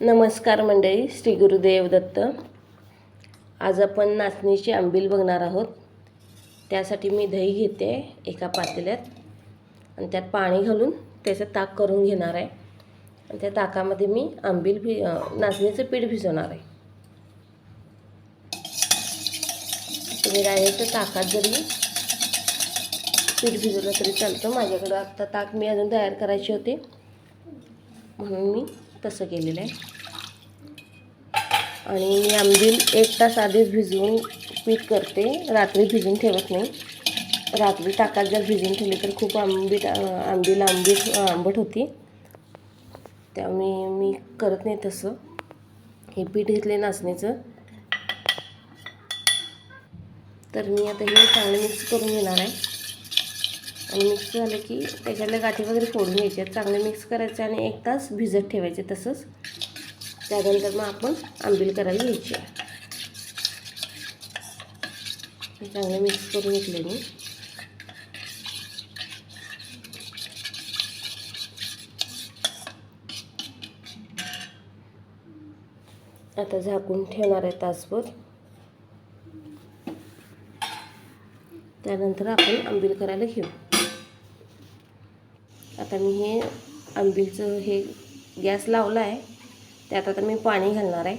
नमस्कार मंडळी श्री गुरुदेव दत्त आज आपण नाचणीची आंबील बघणार आहोत. त्यासाठी मी दही घेते एका पातेल्यात आणि त्यात पाणी घालून त्याचं ताक करून घेणार आहे. आणि त्या ताकामध्ये मी आंबील भि नाचणीचं पीठ भिजवणार आहे. तुम्ही डायरेक्ट ताकात जरी पीठ भिजवलं तरी चालतं. माझ्याकडं आत्ता ताक मी अजून तयार करायची होती. म्हणून मी तसं केलेलं आहे. आणि मी आंबील एक तास आधीच भिजवून पीठ करते. रात्री भिजून ठेवत नाही. रात्री टाकात जर भिजून ठेवली तर खूप आंबीट आंबील आंबीट आंबट होती. त्यामुळे मी करत नाही तसं. हे पीठ घेतले नाचणीचं. तर मी आता हे चांगलं मिक्स करून घेणार आहे. आणि मिक्स झालं की त्याच्यातल्या गाठी वगैरे फोडून घ्यायचे. चांगले मिक्स करायचे आणि एक तास भिजत ठेवायचे. तसंच त्यानंतर मग आपण आंबील करायला घ्यायची. चांगलं मिक्स करून घेतले मी. आता झाकून ठेवणार आहे तासभर. त्यानंतर आपण आंबील करायला घेऊ. आता मी हे आंबीलचं हे गॅस लावला आहे त्यात आता मी पाणी घालणार आहे.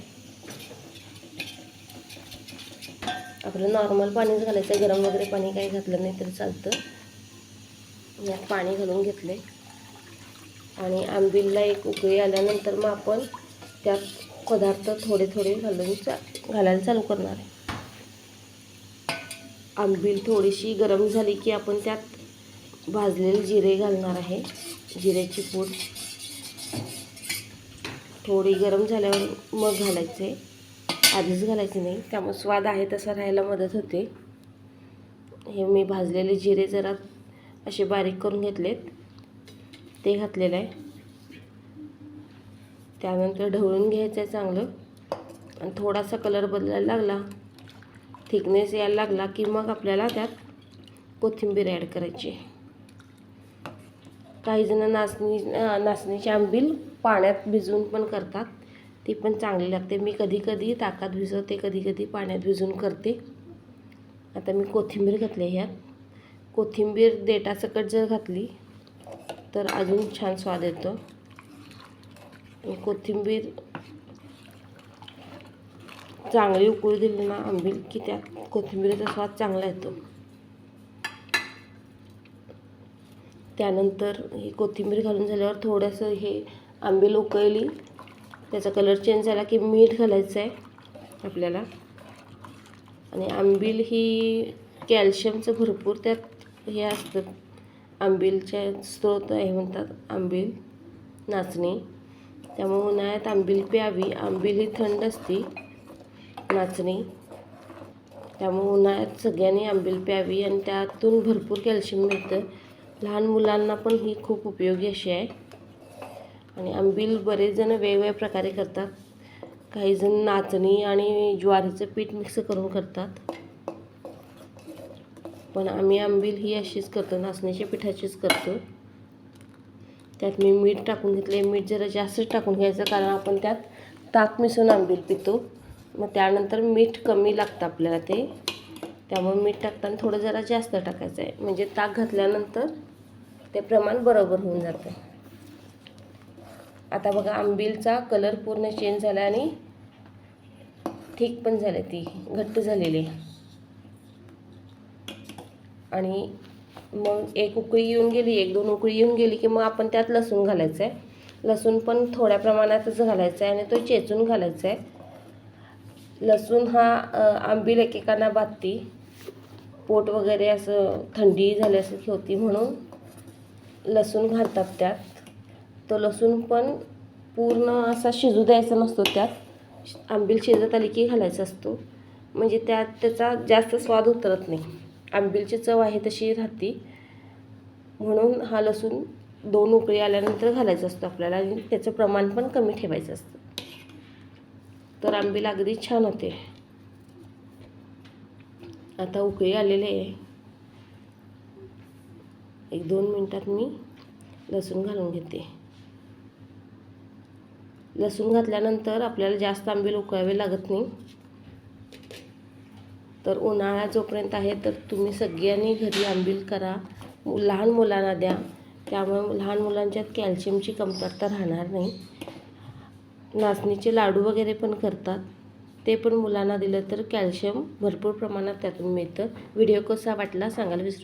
आपलं नॉर्मल पाणीच घालायचं आहे गरम वगैरे पाणी काही घातलं नाही तरी चालतं. यात पाणी घालून घेतले आणि आंबीलला एक उकळी आल्यानंतर मग आपण त्यात पदार्थ थोडे थोडे घालून चा घालायला चालू करणार आहे. आंबील थोडीशी गरम झाली की आपण त्यात भाजलेले जिरे घालणार आहे. जिऱ्याची पूड थोडी गरम झाल्यावर मग घालायचे. आधीच घालायचे नाही. त्यामुळे स्वाद आहे तसा राहायला मदत होते. हे मी भाजलेले जिरे जरा असे बारीक करून घेतलेत. ते घातलेलं आहे. त्यानंतर ढवळून घ्यायचं आहे चांगलं. आणि थोडासा कलर बदलायला लागला. थिकनेस यायला लागला की मग आपल्याला त्यात कोथिंबीर ॲड करायची. काही जण नाचणी नाचणीची आंबील पाण्यात भिजवून पण करतात. ती पण चांगली लागते. मी कधी कधी ताकात भिजवते कधी कधी पाण्यात भिजवून करते. आता मी कोथिंबीर घातली ह्यात कोथिंबीर देठासकट जर घातली तर अजून छान स्वाद येतो. कोथिंबीर चांगली उकळू दिली ना आंबील की त्यात कोथिंबीरीचा स्वाद चांगला येतो. त्यानंतर ही कोथिंबीर घालून झाल्यावर थोडंसं हे आंबील उकळली त्याचा कलर चेंज झाला की मीठ घालायचं आहे आपल्याला. आणि आंबील ही कॅल्शियमचं भरपूर त्यात हे असतं. आंबीलच्या स्रोत आहे म्हणतात आंबील नाचणी. त्यामुळे उन्हाळ्यात आंबील प्यावी. आंबील ही थंड असते नाचणी. त्यामुळे उन्हाळ्यात सगळ्यांनी आंबील प्यावी आणि त्यातून भरपूर कॅल्शियम मिळतं. लहान मुलांना पण ही खूप उपयोगी अशी आहे. आणि आंबील बरेच जण वेगवेगळ्या प्रकारे करतात. काहीजण नाचणी आणि ज्वारीचं पीठ मिक्स करून करतात. पण आम्ही आंबील ही अशीच करतो नाचणीच्या पिठाचीच करतो. त्यात मी मीठ टाकून घेतले. मीठ जरा जास्तच टाकून घ्यायचं कारण आपण त्यात ताक मिसळून आंबील पितो. मग त्यानंतर मीठ कमी लागतं आपल्याला ते. त्यामुळे मीठ टाकताना थोडं जरा जास्त टाकायचं आहे. म्हणजे ताक घातल्यानंतर ते प्रमाण बरोबर होऊन जातं. आता बघा आंबीलचा कलर पूर्ण चेंज झाला आणि ठीक पण झाली ती घट्ट झालेली. आणि मग एक उकळी येऊन गेली एक दोन उकळी येऊन गेली की मग आपण त्यात लसूण घालायचं आहे लसूण पण थोड्या प्रमाणातच घालायचं आहे आणि तो चेचून घालायचा आहे लसूण हा आंबील एकेकांना बातती. पोट वगैरे असं थंडी झाली असं होती म्हणून लसूण घालतात त्यात. तो लसूण पण पूर्ण असा शिजू द्यायचा नसतो त्यात. आंबील शिजत आली की घालायचा असतो. म्हणजे त्यात त्याचा जास्त स्वाद उतरत नाही. आंबीलची चव आहे तशी राहते. म्हणून हा लसूण दोन उकळी आल्यानंतर घालायचा असतो आपल्याला आणि त्याचं प्रमाण पण कमी ठेवायचं असतं. तर आंबील अगदी छान होते. आता उकळी आलेले आहे. एक दोन मिनटात मी लसूण घालून घेते. लसूण घातल्यानंतर आपल्याला जास्त आंबील उकळावे लागत नाही. तर उन्हाळा जोपर्यंत आहे तर तुम्ही सगळ्यांनी घरी आंबील करा. लहान मुलांना द्या. त्यामुळे लहान मुलांच्यात कॅल्शियमची कमतरता राहणार नाही. नाचणीचे लाडू वगैरे पण करतात. ते पण मुलांना दिलं तर कॅल्शियम भरपूर प्रमाणात त्यातून मिळतं. व्हिडिओ कसा वाटला सांगायला विसरू